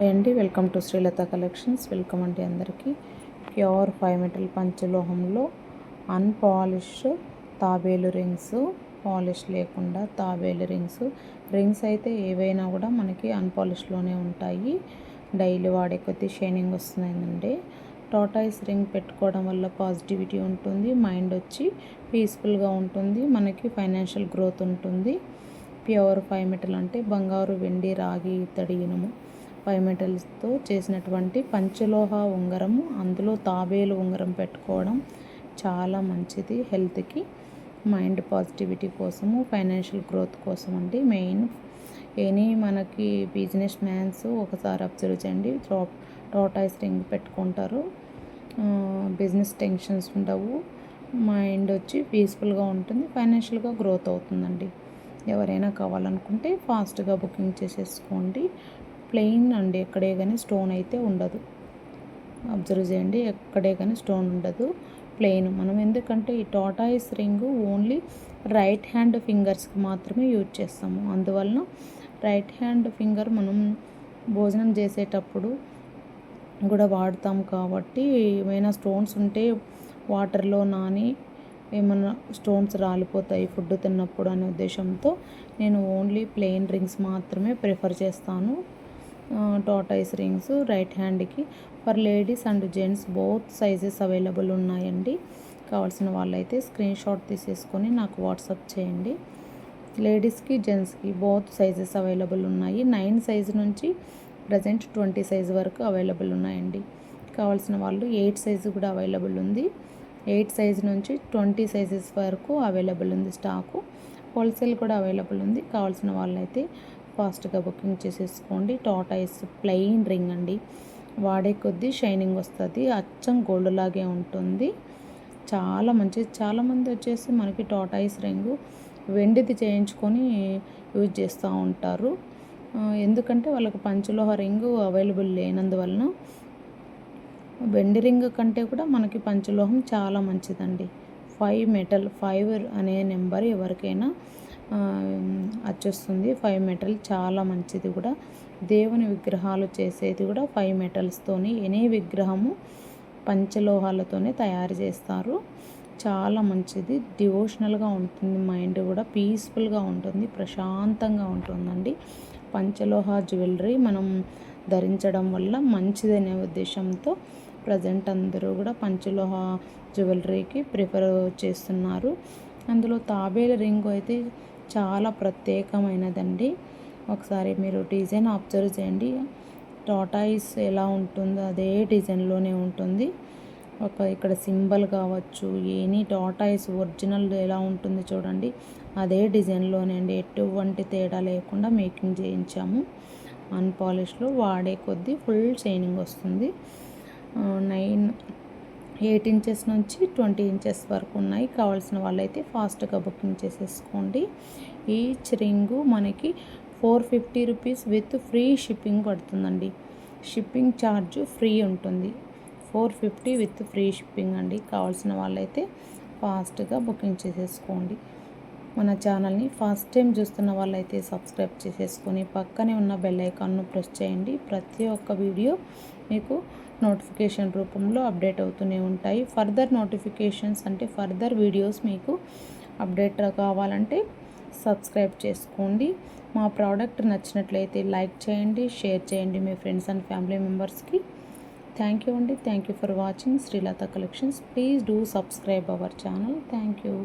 అండి welcome to Srilatha collections. Welcome అండి అందరికీ. ప్యూర్ ఫైవ్ మెటల్ పంచలోహంలో అన్పాలిష్ తాబేలు రింగ్స్ పాలిష్ లేకుండా తాబేలు రింగ్స్. రింగ్స్ అయితే ఏవైనా కూడా మనకి అన్పాలిష్లోనే ఉంటాయి. డైలీ వాడే కొద్దీ షైనింగ్ వస్తుందండి. టాటాయిస్ రింగ్ పెట్టుకోవడం వల్ల పాజిటివిటీ ఉంటుంది మైండ్ వచ్చి పీస్ఫుల్గా ఉంటుంది మనకి ఫైనాన్షియల్ గ్రోత్ ఉంటుంది. ప్యూర్ ఫైవ్ మెటల్ అంటే బంగారు వెండి రాగి ఇత్తడి ఇనుము. పైమెటల్స్తో చేసినటువంటి పంచలోహ ఉంగరము అందులో తాబేలు ఉంగరం పెట్టుకోవడం చాలా మంచిది హెల్త్కి. మైండ్ పాజిటివిటీ కోసము ఫైనాన్షియల్ గ్రోత్ కోసం అండి మెయిన్. ఎనీ మనకి బిజినెస్ మ్యాన్స్ ఒకసారి అబ్జర్వ్ చేయండి. టోటాయిస్ రింగ్ పెట్టుకుంటారు. బిజినెస్ టెన్షన్స్ ఉండవు. మైండ్ వచ్చి పీస్ఫుల్గా ఉంటుంది ఫైనాన్షియల్గా గ్రోత్ అవుతుందండి. ఎవరైనా కావాలనుకుంటే ఫాస్ట్గా బుకింగ్ చేసేసుకోండి. ప్లెయిన్ అండి ఎక్కడే కానీ స్టోన్ అయితే ఉండదు. అబ్జర్వ్ చేయండి ఎక్కడే కానీ స్టోన్ ఉండదు ప్లెయిన్. మనం ఎందుకంటే ఈ tortoise ring only right hand ఫింగర్స్కి మాత్రమే యూజ్ చేస్తాము. అందువలన రైట్ హ్యాండ్ ఫింగర్ మనం భోజనం చేసేటప్పుడు కూడా వాడతాం కాబట్టి ఏమైనా స్టోన్స్ ఉంటే వాటర్లో నాని ఏమైనా స్టోన్స్ రాలిపోతాయి ఫుడ్ తిన్నప్పుడు అనే ఉద్దేశంతో నేను ఓన్లీ ప్లెయిన్ రింగ్స్ మాత్రమే ప్రిఫర్ చేస్తాను. టోటైస్ రింగ్స్ రైట్ హ్యాండ్కి for ladies and gents both sizes available ఉన్నాయండి. కావాల్సిన వాళ్ళైతే స్క్రీన్ షాట్ తీసేసుకొని నాకు వాట్సాప్ చేయండి. లేడీస్కి జెంట్స్కి బోత్ సైజెస్ అవైలబుల్ ఉన్నాయి. నైన్ సైజ్ నుంచి ప్రజెంట్ ట్వంటీ సైజ్ వరకు అవైలబుల్ ఉన్నాయండి. కావాల్సిన వాళ్ళు ఎయిట్ సైజు కూడా అవైలబుల్ ఉంది. ఎయిట్ సైజ్ నుంచి ట్వంటీ సైజెస్ వరకు అవైలబుల్ ఉంది స్టాకు హోల్సేల్ కూడా అవైలబుల్ ఉంది. కావాల్సిన వాళ్ళైతే ఫాస్ట్గా బుకింగ్ చేసేసుకోండి. టాటాయిస్ ప్లెయిన్ రింగ్ అండి. వాడే కొద్దీ షైనింగ్ వస్తుంది. అచ్చం గోల్డ్ లాగే ఉంటుంది. చాలా మంచిది చాలామంది వచ్చేసి మనకి టాటాయిస్ రింగు వెండిది చేయించుకొని యూజ్ చేస్తూ ఉంటారు. ఎందుకంటే వాళ్ళకి పంచలోహ రింగు అవైలబుల్ లేనందువలన వెండి రింగ్ కంటే కూడా మనకి పంచలోహం చాలా మంచిదండి. ఫైవ్ మెటల్ ఫైవ్ అనే నెంబర్ ఎవరికైనా వచ్చేస్తుంది ఫైవ్ మెటల్ చాలా మంచిది కూడా. దేవుని విగ్రహాలు చేసేది కూడా ఫైవ్ మెటల్స్తోని ఎనీ విగ్రహము పంచలోహాలతోనే తయారు చేస్తారు. చాలా మంచిది. డివోషనల్గా ఉంటుంది మైండ్ కూడా పీస్ఫుల్గా ఉంటుంది ప్రశాంతంగా ఉంటుందండి. పంచలోహ జ్యువెలరీ మనం ధరించడం వల్ల మంచిదనే ఉద్దేశంతో ప్రజెంట్ అందరూ కూడా పంచలోహ జ్యువెలరీకి ప్రిఫర్ చేస్తున్నారు. అందులో తాబేల రింగు అయితే చాలా ప్రత్యేకమైనదండి. ఒకసారి మీరు డిజైన్ అబ్జర్వ్ చేయండి. టాటాయిస్ ఎలా ఉంటుందో అదే డిజైన్లోనే ఉంటుంది. ఒక ఇక్కడ సింబల్ కావచ్చు ఎనీ టాటాయిస్ ఒరిజినల్ ఎలా ఉంటుంది చూడండి. అదే డిజైన్లోనే అండి. ఎటువంటి తేడా లేకుండా మేకింగ్ చేయించాము. అన్పాలిష్లో వాడే కొద్దీ ఫుల్ షైనింగ్ వస్తుంది. నైన్ ఎయిట్ ఇంచెస్ నుంచి ట్వంటీ ఇంచెస్ వరకు ఉన్నాయి. కావాల్సిన వాళ్ళైతే ఫాస్ట్గా బుకింగ్ చేసేసుకోండి. ఈచ్ రింగు మనకి four fifty rupees with free shipping పడుతుందండి. షిప్పింగ్ ఛార్జ్ ఫ్రీ ఉంటుంది. Four fifty with free shipping అండి. కావాల్సిన వాళ్ళైతే ఫాస్ట్గా బుకింగ్ చేసేసుకోండి. మన ఛానల్ని ఫస్ట్ టైం చూస్తున్న వాళ్ళైతే సబ్స్క్రైబ్ చేసేసుకొని పక్కనే ఉన్న బెల్ ఐకాన్ను ప్రెస్ చేయండి. ప్రతి ఒక్క వీడియో మీకు నోటిఫికేషన్ రూపంలో అప్డేట్ అవుతూనే ఉంటాయి. ఫర్దర్ నోటిఫికేషన్స్ అంటే ఫర్దర్ వీడియోస్ మీకు అప్డేట్ కావాలంటే సబ్స్క్రైబ్ చేసుకోండి. మా ప్రోడక్ట్ నచ్చినట్లయితే లైక్ చేయండి షేర్ చేయండి మీ ఫ్రెండ్స్ అండ్ ఫ్యామిలీ మెంబర్స్కి. థ్యాంక్ యూ అండి. Thank you for watching. Srilatha collections. Please do subscribe our channel. Thank you.